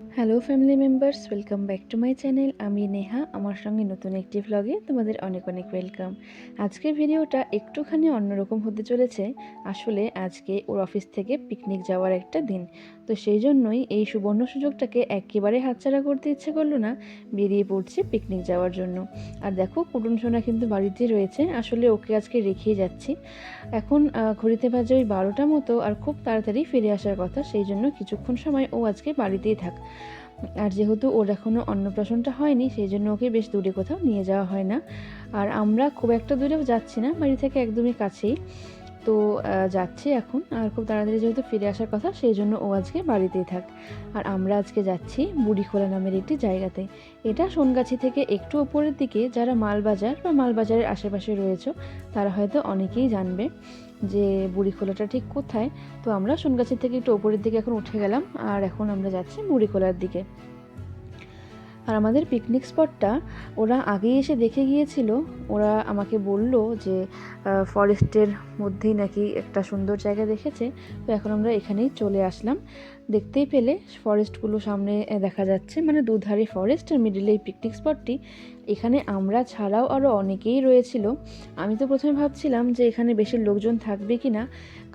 Hello family members welcome back to my channel আমি নেহা, আমার সঙ্গে নতুন একটি ভ্লগে তোমাদের অনেক অনেক ওয়েলকাম আজকের ভিডিওটা একটুখানি অন্যরকম হতে চলেছে। আসলে আজকে ওর অফিস থেকে পিকনিক যাওয়ার একটা দিন। তো সেই জন্যই এই সুবর্ণ সুযোগটাকে একেবারে হাতছাড়া করতে ইচ্ছে করল না, বেরিয়ে পড়ছে পিকনিক যাওয়ার জন্য। আর দেখো কুটুম সোনা কিন্তু বাড়িতেই রয়েছে, আসলে ওকে আজকে রেখেই যাচ্ছি। এখন ঘড়িতে বাজে ওই বারোটা মতো আর খুব তাড়াতাড়ি ফিরে আসার কথা, সেই জন্য কিছুক্ষণ সময় ও আজকে বাড়িতেই থাক। আর যেহেতু ওর এখনও অন্নপ্রাশনটা হয়নি, সেই জন্য ওকে বেশ দূরে কোথাও নিয়ে যাওয়া হয় না। আর আমরা খুব একটা দূরেও যাচ্ছি না, বাড়ি থেকে একদমই কাছেই। তো যাচ্ছি এখন। আর খুব তাড়াতাড়ি যেহেতু ফিরে আসার কথা, সেই জন্য ও আজকে বাড়িতেই থাক। আর আমরা আজকে যাচ্ছি বুড়িখোলা নামের একটি জায়গাতে। এটা সোনগাছি থেকে একটু ওপরের দিকে, যারা মালবাজার বা মালবাজারের আশেপাশে রয়েছে, তারা হয়তো অনেকেই জানবে যে বুড়িখোলাটা ঠিক কোথায়। তো আমরা সোনগাছি থেকে একটু ওপরের দিকে এখন উঠে গেলাম, আর এখন আমরা যাচ্ছি বুড়িখোলার দিকে। আর আমাদের পিকনিক স্পটটা ওরা আগেই এসে দেখে গিয়েছিল। ওরা আমাকে বলল যে ফরেস্টের মধ্যেই নাকি একটা সুন্দর জায়গা দেখেছে। তো এখন আমরা এখানেই চলে আসলাম। দেখতেই পেলে ফরেস্টগুলো সামনে দেখা যাচ্ছে। মানে দুধারে ফরেস্ট আর মিডিলে এই পিকনিক স্পটটি এখানে আমরা ছাড়াও আরও অনেকেই রয়েছিল। আমি তো প্রথমে ভাবছিলাম যে এখানে বেশি লোকজন থাকবে কি না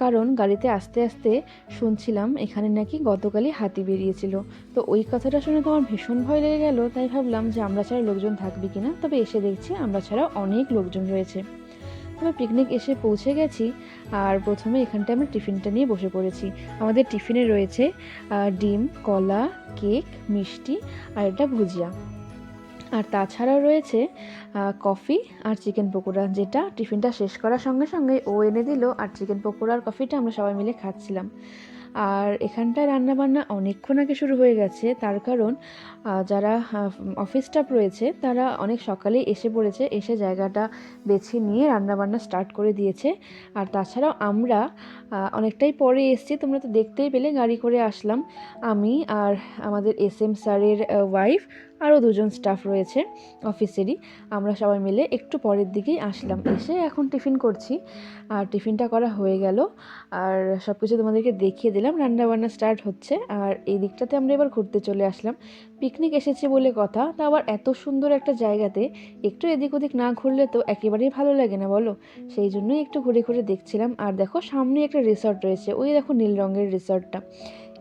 কারণ গাড়িতে আস্তে আস্তে শুনছিলাম এখানে নাকি গতকালই হাতি বেরিয়েছিল। তো ওই কথাটা শুনে তো আমার ভীষণ ভয় লেগে গেল। তাই ভাবলাম যে আমরা ছাড়া লোকজন থাকবে কি না তবে এসে দেখছি আমরা ছাড়া অনেক লোকজন রয়েছে। তবে পিকনিক এসে পৌঁছে গেছি আর প্রথমে এখানটায় আমরা টিফিনটা নিয়ে বসে পড়েছি। আমাদের টিফিনে রয়েছে ডিম, কলা, কেক, মিষ্টি আর এটা ভুজিয়া। আর তাছাড়াও রয়েছে কফি আর চিকেন পকোড়া যেটা টিফিনটা শেষ করার সঙ্গে সঙ্গে ও এনে দিল আর চিকেন পকোড়া আর কফিটা আমরা সবাই মিলে খাচ্ছিলাম। আর এখানটায় রান্নাবান্না অনেকক্ষণ আগে শুরু হয়ে গেছে। তার কারণ যারা অফিস স্টাফ রয়েছে, তারা অনেক সকালে এসে পড়েছে, এসে জায়গাটা বেছে নিয়ে রান্নাবান্না স্টার্ট করে দিয়েছে। আর তাছাড়াও আমরা অনেকটাই পরে এসছি, তোমরা তো দেখতেই পেলে, গাড়ি করে আসলাম। আমি আর আমাদের এস এম স্যারের ওয়াইফ আরও দুজন স্টাফ রয়েছে অফিসেরই আমরা সবাই মিলে একটু পরের দিকেই আসলাম। এসে এখন টিফিন করছি। আর টিফিনটা করা হয়ে গেল। আর সব কিছু তোমাদেরকে দেখিয়ে দিলাম। রান্নাবান্না স্টার্ট হচ্ছে। আর এই দিকটাতে আমরা এবার ঘুরতে চলে আসলাম। পিকনিক এসেছে বলে কথা। তা আবার এত সুন্দর একটা জায়গাতে একটু এদিক ওদিক না ঘুরলে তো একেবারেই ভালো লাগে না, বলো? সেই জন্যই একটু ঘুরে ঘুরে দেখছিলাম। আর দেখো সামনে একটা রিসর্ট রয়েছে। ওই দেখো নীল রঙের রিসর্টটা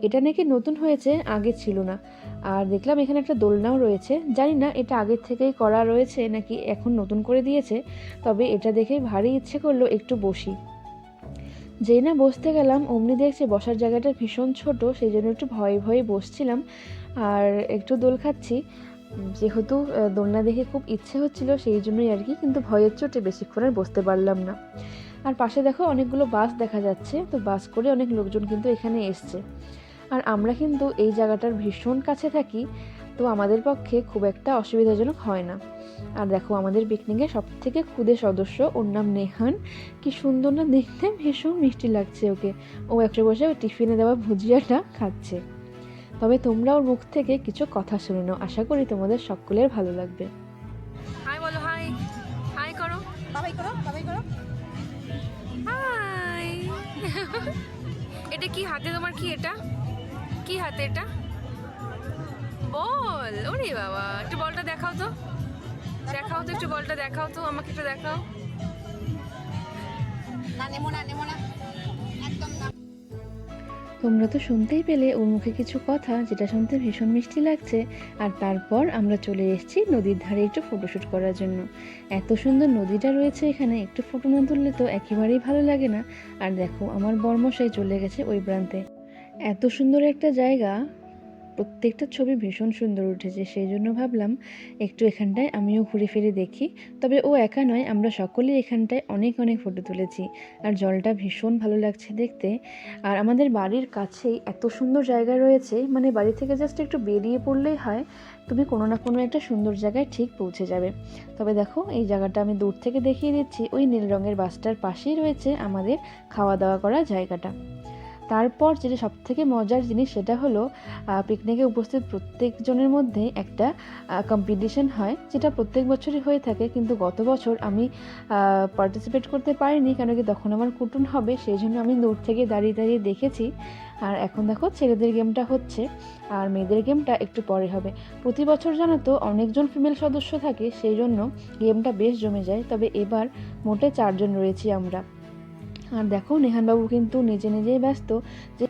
এটা নাকি নতুন হয়েছে, আগে ছিল না। আর দেখলাম এখানে একটা দোলনাও রয়েছে। জানি না এটা আগের থেকেই করা রয়েছে নাকি এখন নতুন করে দিয়েছে, তবে এটা দেখে ভারী ইচ্ছে করল একটু বসি। যেই না বসতে গেলাম, অমনি দেখছি বসার জায়গাটা ভীষণ ছোট সেই জন্য একটু ভয়ে ভয়ে বসছিলাম। আর একটু দোল খাচ্ছি। যেহেতু দোলনা দেখে খুব ইচ্ছে হচ্ছিল, সেই জন্যই আর কি, কিন্তু ভয়ের চোটে বেশিক্ষণ আর বসতে পারলাম না। আর পাশে দেখো অনেকগুলো বাস দেখা যাচ্ছে, তো বাস করে অনেক লোকজন কিন্তু এখানে এসছে। আর আমরা কিন্তু এই জায়গাটার ভীষণ কাছে থাকি তো আমাদের পক্ষে খুব একটা অসুবিধাজনক হয় না। আর দেখো আমাদের পিকনিকে সব থেকে ক্ষুদে সদস্য ওর নাম নেহান। কি সুন্দর না দেখতে ভীষণ মিষ্টি লাগছে ওকে। ও একটা বসে ওই টিফিনে দেওয়া ভুজিয়াটা খাচ্ছে। তবে তোমরা ওর মুখ থেকে কিছু কথা শুনে নাও আশা করি তোমাদের সকলের ভালো লাগবে। হাই বলো হাই। হাই করো। বাবাই করো বাবাই করো। হাই। এটা কি হাতে তোমার কি এটা? কি হাতে এটা? বল ওরে বাবা একটু বলটা দেখাও তো। দেখাও তো একটু বলটা দেখাও তো আমাকে একটু দেখাও। না নেমো না নেমো না। একদম না। তোমরা তো শুনতেই পেলে ওর মুখে কিছু কথা যেটা শুনতে ভীষণ মিষ্টি লাগছে। আর তারপর আমরা চলে এসেছি নদীর ধারে একটু ফটোশ্যুট করার জন্য। এত সুন্দর নদীটা রয়েছে এখানে একটু ফটো না তুললে তো একেবারেই ভালো লাগে না। আর দেখো আমার বর্মশাই চলে গেছে ওই প্রান্তে। এত সুন্দর একটা জায়গা, প্রত্যেকটা ছবি ভীষণ সুন্দর উঠেছে, সেই জন্য ভাবলাম একটু এখানটায় আমিও ঘুরে ফিরে দেখি। তবে ও একা নয়, আমরা সকলেই এখানটায় অনেক অনেক ফটো তুলেছি আর জলটা ভীষণ ভালো লাগছে দেখতে। আর আমাদের বাড়ির কাছেই এত সুন্দর জায়গা রয়েছে মানে বাড়ি থেকে জাস্ট একটু বেরিয়ে পড়লেই হয়, তুমি কোনো না কোনো একটা সুন্দর জায়গায় ঠিক পৌঁছে যাবে। তবে দেখো, এই জায়গাটা আমি দূর থেকে দেখিয়ে দিচ্ছি, ওই নীল রঙের বাসটার পাশেই রয়েছে আমাদের খাওয়া দাওয়া করা জায়গাটা। তারপর যেটা সবথেকে মজার জিনিস সেটা হলো পিকনিকে উপস্থিত প্রত্যেকজনের মধ্যে একটা কম্পিটিশন হয়, যেটা প্রত্যেক বছরই হয়ে থাকে। কিন্তু গত বছর আমি পার্টিসিপেট করতে পারিনি কেন কি তখন আমার কুটুন হবে, সেই জন্য আমি দূর থেকে দাঁড়িয়ে দাঁড়িয়ে দেখেছি। আর এখন দেখো ছেলেদের গেমটা হচ্ছে, আর মেয়েদের গেমটা একটু পরে হবে। প্রতি বছর জানো তো অনেকজন ফিমেল সদস্য থাকে, সেই জন্য গেমটা বেশ জমে যায়। তবে এবার মোটে চারজন রয়েছি আমরা। আর দেখো, নেহানবাবু কিন্তু নিজে নিজেই ব্যস্ত যে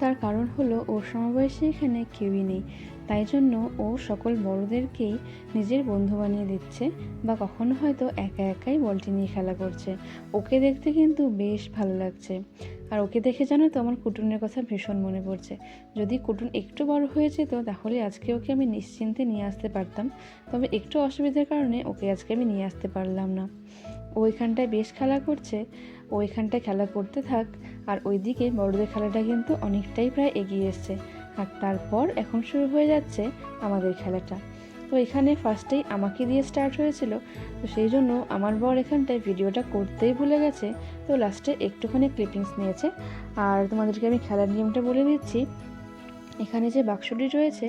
তার কারণ হলো ওর সমবয়সী এখানে কেউই নেই। তাই জন্য ও সকল বড়দেরকেই নিজের বন্ধু বানিয়ে দিচ্ছে বা কখনো হয়তো একা একাই বলটি নিয়ে খেলা করছে। ওকে দেখতে কিন্তু বেশ ভালো লাগছে। আর ওকে দেখে জানো তো আমার কুটুনের কথা ভীষণ মনে পড়ছে। যদি কুটুন একটু বড় হয়ে যেত, তাহলে আজকে ওকে আমি নিশ্চিন্তে নিয়ে আসতে পারতাম। তবে একটু অসুবিধার কারণে ওকে আজকে আমি নিয়ে আসতে পারলাম না। ওইখানটায় বেশ খেলা করছে। ওইখানটায় খেলা করতে থাক। আর ওইদিকে বড়দের খেলাটা কিন্তু অনেকটাই প্রায় এগিয়ে এসছে। আর তারপর এখন শুরু হয়ে যাচ্ছে আমাদের খেলাটা। তো এখানে ফার্স্টেই আমাকে দিয়ে স্টার্ট হয়েছিল। তো সেই জন্য আমার বর এখানটায় ভিডিওটা করতেই ভুলে গেছে। তো লাস্টে একটুখানি ক্লিপিংস নিয়েছে। আর তোমাদেরকে আমি খেলার নিয়মটা বলে দিচ্ছি। এখানে যে বাক্সটি রয়েছে,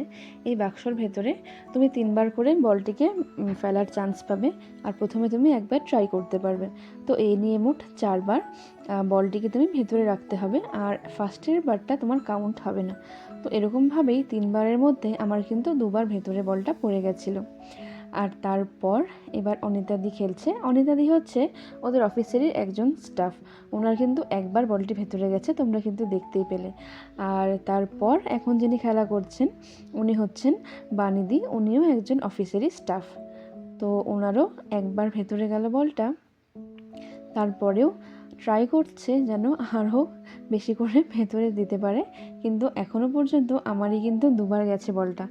এই বাক্সর ভেতরে তুমি তিনবার করে বলটিকে ফেলার চান্স পাবে। আর প্রথমে তুমি একবার ট্রাই করতে পারবে। তো এই নিয়ে মোট চারবার বলটিকে তুমি ভেতরে রাখতে হবে। আর ফার্স্টের বারটা তোমার কাউন্ট হবে না। তো এরকমভাবেই তিনবারের মধ্যে আমার কিন্তু দুবার ভেতরে বলটা পড়ে গেছিল। আর তারপর এবার অনিতাদি খেলছে। অনিতাদি হচ্ছে ওদের অফিসেরই একজন স্টাফ। ওনার কিন্তু একবার বলটি ভেতরে গেছে, তোমরা কিন্তু দেখতেই পেলে। আর তারপর এখন যিনি খেলা করছেন, উনি হচ্ছেন বানিদি। উনিও একজন অফিসেরই স্টাফ। তো ওনারও একবার ভেতরে গেল বলটা। তারপরেও ট্রাই করছে যেন আরও বেশি করে ভেতরে দিতে পারে। কিন্তু এখনও পর্যন্ত আমারই কিন্তু দুবার গেছে বলটা।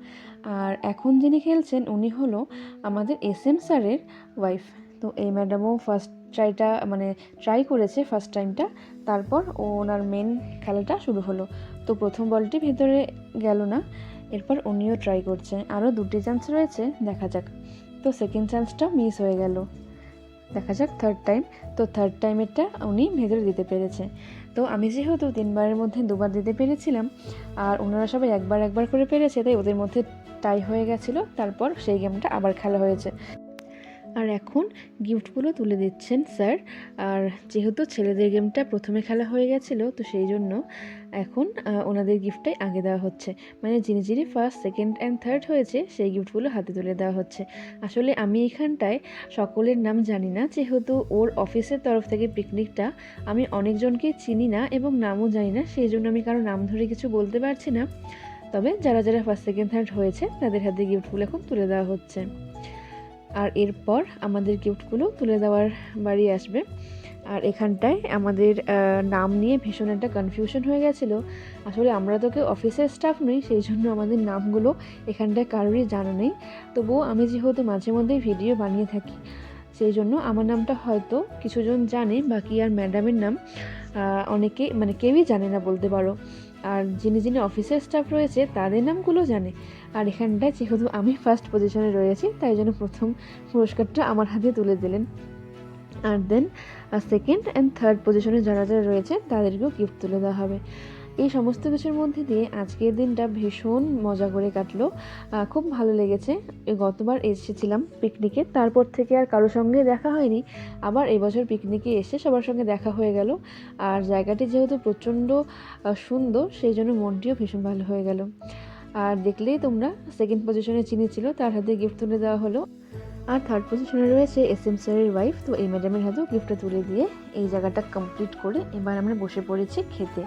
আর এখন যিনি খেলছেন, উনি হলো আমাদের এস এম স্যারের ওয়াইফ তো এই ম্যাডামও ফার্স্ট ট্রাইটা মানে ট্রাই করেছে ফার্স্ট টাইমটা তারপর ওনার মেন খেলাটা শুরু হলো। তো প্রথম বলটি ভেতরে গেল না, এরপর উনিও ট্রাই করছেন। আরও দুটি চান্স রয়েছে, দেখা যাক। তো সেকেন্ড চান্সটা মিস হয়ে গেল। দেখা যাক থার্ড টাইম তো থার্ড টাইমেরটা উনি ভেতরে দিতে পেরেছে। তো আমি যেহেতু তিনবারের মধ্যে দুবার দিতে পেরেছিলাম, আর ওনারা সবাই একবার একবার করে পেরেছে, তাই ওদের মধ্যে টাই হয়ে গেছিল, তারপর সেই গেমটা আবার খেলা হয়েছে। আর এখন গিফটগুলো তুলে দিচ্ছেন স্যার। আর যেহেতু ছেলেদের গেমটা প্রথমে খেলা হয়ে গেছিল, তো সেই জন্য এখন ওনাদের গিফটটাই আগে দেওয়া হচ্ছে। মানে যিনি যিনি ফার্স্ট সেকেন্ড অ্যান্ড থার্ড হয়েছে, সেই গিফটগুলো হাতে তুলে দেওয়া হচ্ছে। আসলে আমি এখানটায় সকলের নাম জানি না, যেহেতু ওর অফিসের তরফ থেকে পিকনিকটা আমি অনেকজনকে চিনি না এবং নামও জানি না, সেই জন্য আমি কারও নাম ধরে কিছু বলতে পারছি না। তবে যারা যারা ফার্স্ট সেকেন্ড থার্ড হয়েছে, তাদের হাতে গিফটগুলো এখন তুলে দেওয়া হচ্ছে। আর এরপর আমাদের গিফটগুলো তুলে দেওয়ার বাড়ি আসবে। আর এখানটায় আমাদের নাম নিয়ে ভীষণ একটা কনফিউশন হয়ে গেছিল। আসলে আমরা তো কেউ অফিসের স্টাফ নই, সেই জন্য আমাদের নামগুলো এখানটায় কারোরই জানা নেই। তবুও আমি যেহেতু মাঝে মধ্যেই ভিডিও বানিয়ে থাকি, সেই জন্য আমার নামটা হয়তো কিছুজন জানে, বাকি আর ম্যাডামের নাম অনেকে মানে কেউই জানে না বলতে পারো। আর যিনি যিনি অফিসের স্টাফ রয়েছে, তাদের নামগুলো জানে। আর এখানটায় যেহেতু আমি ফার্স্ট পজিশনে রয়েছি, তাই জন্য প্রথম পুরস্কারটা আমার হাতে তুলে দিলেন। আর দেন সেকেন্ড অ্যান্ড থার্ড পজিশনে যারা যারা রয়েছে, তাদেরকেও গিফট তুলে দেওয়া হবে। এই সমস্ত কিছুর মধ্যে দিয়ে আজকের দিনটা ভীষণ মজা করে কাটলো। খুব ভালো লেগেছে। গতবার এসেছিলাম পিকনিকে তারপর থেকে আর কারোর সঙ্গে দেখা হয়নি। আবার এবছর পিকনিকে এসে সবার সঙ্গে দেখা হয়ে গেল। আর জায়গাটি যেহেতু প্রচণ্ড সুন্দর, সেই জন্য মনটিও ভীষণ ভালো হয়ে গেল। আর দেখলেই তোমরা সেকেন্ড পজিশনে চিনি ছিল, তার হাতে গিফট তুলে দেওয়া হলো। আর থার্ড পজিশনে রয়েছে এস এম স্যারের ওয়াইফ তো এই ম্যাডামের হাতেও গিফটটা তুলে দিয়ে এই জায়গাটা কমপ্লিট করে এবার আমরা বসে পড়েছি খেতে।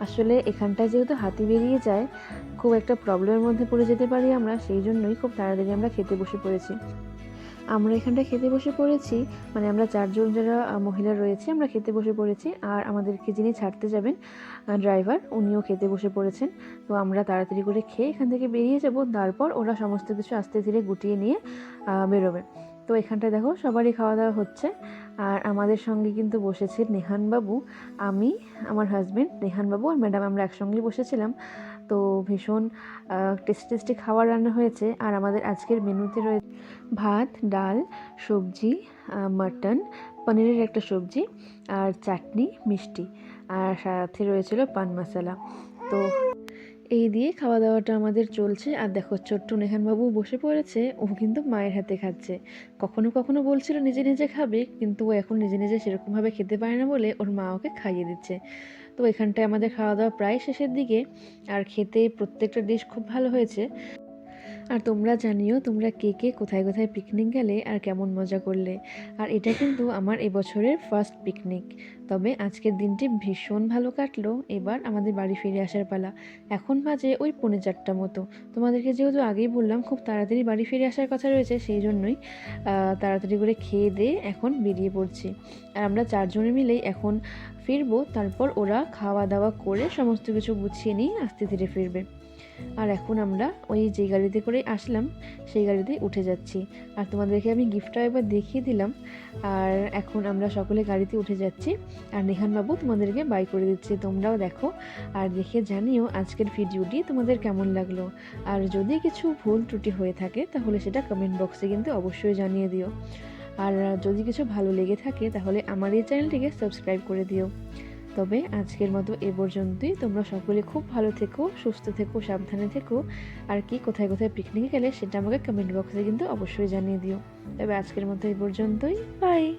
আসলে এখানটায় যেহেতু হাতি বেরিয়ে যায়, খুব একটা প্রবলেমের মধ্যে পড়ে যেতে পারি আমরা, সেই জন্যই খুব তাড়াতাড়ি আমরা খেতে বসে পড়েছি। আমরা এখানটায় খেতে বসে পড়েছি মানে আমরা চারজন যারা মহিলা রয়েছে, আমরা খেতে বসে পড়েছি। আর আমাদেরকে যিনি ছাড়তে যাবেন ড্রাইভার, উনিও খেতে বসে পড়েছেন। তো আমরা তাড়াতাড়ি করে খেয়ে এখান থেকে বেরিয়ে যাব, তারপর ওরা সমস্ত কিছু আস্তে ধীরে গুটিয়ে নিয়ে বেরোবে। তো এখানটায় দেখো, সবারই খাওয়া দাওয়া হচ্ছে। আর আমাদের সঙ্গে কিন্তু বসেছে নেহানবাবু আমি, আমার হাজব্যান্ড নেহানবাবু আর ম্যাডাম আমরা একসঙ্গেই বসেছিলাম। তো ভীষণ টেস্টি টেস্টি খাবার রান্না হয়েছে। আর আমাদের আজকের মেনুতে রয়েছে ভাত, ডাল, সবজি মাটন, পনিরের একটা সবজি আর চাটনি মিষ্টি। আর সাথে রয়েছিল পান মশলা। তো এই দিয়ে খাওয়া দাওয়াটা আমাদের চলছে। আর দেখো, ছোট্ট নেহানবাবু বসে পড়েছে। ও কিন্তু মায়ের হাতে খাচ্ছে। কখনো কখনো বলছিল, নিজে নিজে খাবে। কিন্তু ও এখন নিজে নিজে সেরকমভাবে খেতে পারে না বলে ওর মা ওকে খাইয়ে দিচ্ছে। তো এখানটায় আমাদের খাওয়া দাওয়া প্রায় শেষের দিকে। আর খেতে প্রত্যেকটা ডিশ খুব ভালো হয়েছে। আর তোমরা জানিও, তোমরা কে কে কোথায় কোথায় পিকনিক গেলে আর কেমন মজা করলে। আর এটা কিন্তু আমার এবছরের ফার্স্ট পিকনিক তবে আজকের দিনটি ভীষণ ভালো কাটলো। এবার আমাদের বাড়ি ফিরে আসার পালা। এখন বাজে ওই পৌনে চারটা মতো। তোমাদেরকে যেহেতু আগেই বললাম, খুব তাড়াতাড়ি বাড়ি ফিরে আসার কথা রয়েছে, সেই জন্যই তাড়াতাড়ি করে খেয়ে দিয়ে এখন বেরিয়ে পড়ছি। আর আমরা চারজনে মিলেই এখন ফিরবো, তারপর ওরা খাওয়া দাওয়া করে সমস্ত কিছু গুছিয়ে নিয়ে আস্তে ধীরে ফিরবে। আর এখন আমরা ওই যে গাড়িতে করে আসলাম, সেই গাড়িতে উঠে যাচ্ছি। আর তোমাদেরকে আমি গিফটটা একবার দেখিয়ে দিলাম। আর এখন আমরা সকলে গাড়িতে উঠে যাচ্ছি। আর নেহানবাবু তোমাদেরকে বাই করে দিচ্ছে, তোমরাও দেখো। আর দেখে জানিও আজকের ভিডিওটি তোমাদের কেমন লাগল। আর যদি কিছু ভুল ত্রুটি হয়ে থাকে, তাহলে সেটা কমেন্ট বক্সে কিন্তু অবশ্যই জানিয়ে দিও। আর যদি কিছু ভালো লেগে থাকে, তাহলে আমার এই চ্যানেলটিকে সাবস্ক্রাইব করে দিও। তবে আজকের মতো এ পর্যন্তই। তোমরা সকলে খুব ভালো থেকো, সুস্থ থেকো, সাবধানে থেকো। আর কি কোথায় কোথায় পিকনিকে গেলে সেটা আমাকে কমেন্ট বক্সে কিন্তু অবশ্যই জানিয়ে দিও। তবে আজকের মতো এ পর্যন্তই। বাই